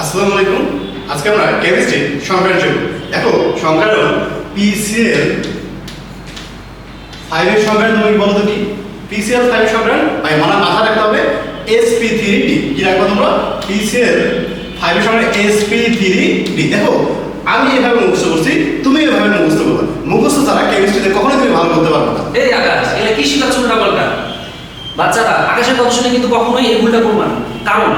আসসালামু আলাইকুম। আজকে আমরা কেমিস্ট্রি সংক্রান্ত শিখব দেখো সংক্রান্ত পিসিএল ফাইভের সংক্রান্ত তুমি বলো কি? পিসিএল ফাইভ সংক্রান্ত ভাই মানে মাথা রাখতে হবে। এসপি থ্রি ডি কি রাখব তোমরা? পিসিএল ফাইভের সংক্রান্ত এসপি থ্রি ডি দেখো, আমি এভাবে মুখস্থ করছি, তুমি এভাবে মুখস্থ করবে। মুখস্থ ছাড়া কেমিস্ট্রিতে কখনোই তুমি ভালো করতে পারবে না। এই আকাশ, এগুলো কি শিখাচ্ছ উল্টা পাল্টা? বাচ্চারা, আকাশের কথা শুনে কিন্তু কখনোই এই ভুলটা করবে না। কারণ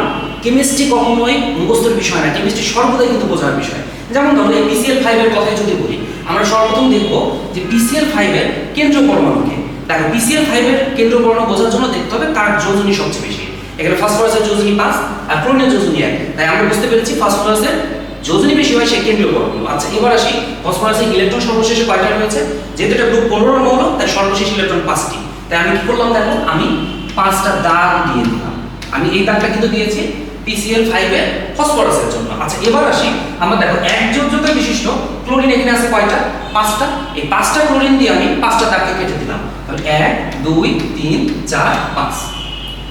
কেমিস্ট্রি কখনোই মুখস্থের বিষয় না কেমিস্ট্রি সর্বদাই কিন্তু বোঝার বিষয়। যেমন ধরো এই পিসিএল ফাইভের কথাই যদি বলি, আমরা সর্বপ্রথম দেখব যে পিসিএল ফাইভের কেন্দ্র পরমাণুকে দেখো পিসিএল ফাইভের কেন্দ্র পরমাণু বোঝার জন্য দেখতে হবে তার যোজনী সবচেয়ে বেশি। এখানে ফসফরাসের যোজনী পাঁচ আর ক্লোরিনের যোজনী এক। তাই আমরা বুঝতে পেরেছি ফসফরাসের যোজনী বেশি হয় সে কেন্দ্রীয় পরমাণু। আচ্ছা এবার আসি ফসফরাসের ইলেকট্রন সর্বশেষে কয়টা রয়েছে? যেহেতু এটা গ্রুপ পনেরো মৌল তাই সর্বশেষ ইলেকট্রন পাঁচটি। তাই আমি কি করলাম দেখো, আমি পাঁচটা দাগ দিয়ে দিলাম। আমি এই দাগটা কিন্তু দিয়েছি পিসিএল ফাইভের ফসফরাসের জন্য। আচ্ছা এবার আসি। আমরা দেখো এক যোজ্যতা বিশিষ্ট, ক্লোরিন এখানে আছে কয়টা? পাঁচটা। এই পাঁচটা ক্লোরিন দিয়ে আমি পাঁচটা দাগকে কেটে দিলাম। তাহলে এক, দুই, তিন, চার, পাঁচ।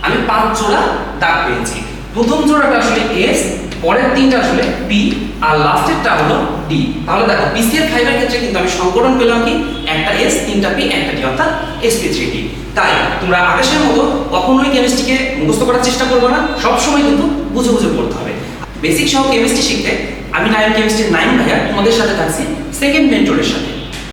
আমি পাঁচ জোড়া দাগ পেয়েছি। প্রথম জোড়াটা আসলে এস পরের তিনটা আসলে পি আর লাস্টেরটা হলো ডি তাহলে দেখো পিসিএল ফাইভের ক্ষেত্রে কিন্তু আমি সংকটন পেলাম কি? একটা এস তিনটা পি একটা ডি অর্থাৎ এসপি থ্রি ডি তাই তোমরা আকাশের মতো কখনোই কেমিস্ট্রিকে মুখস্থ করার চেষ্টা করবে না। সবসময় কিন্তু বুঝে বুঝে পড়তে হবে। বেসিক সহ কেমিস্ট্রি শিখতে আমি নাইন কেমিস্ট্রি নাইন ভাইয়া তোমাদের সাথে থাকছি সেকেন্ড মেন্টরের সাথে।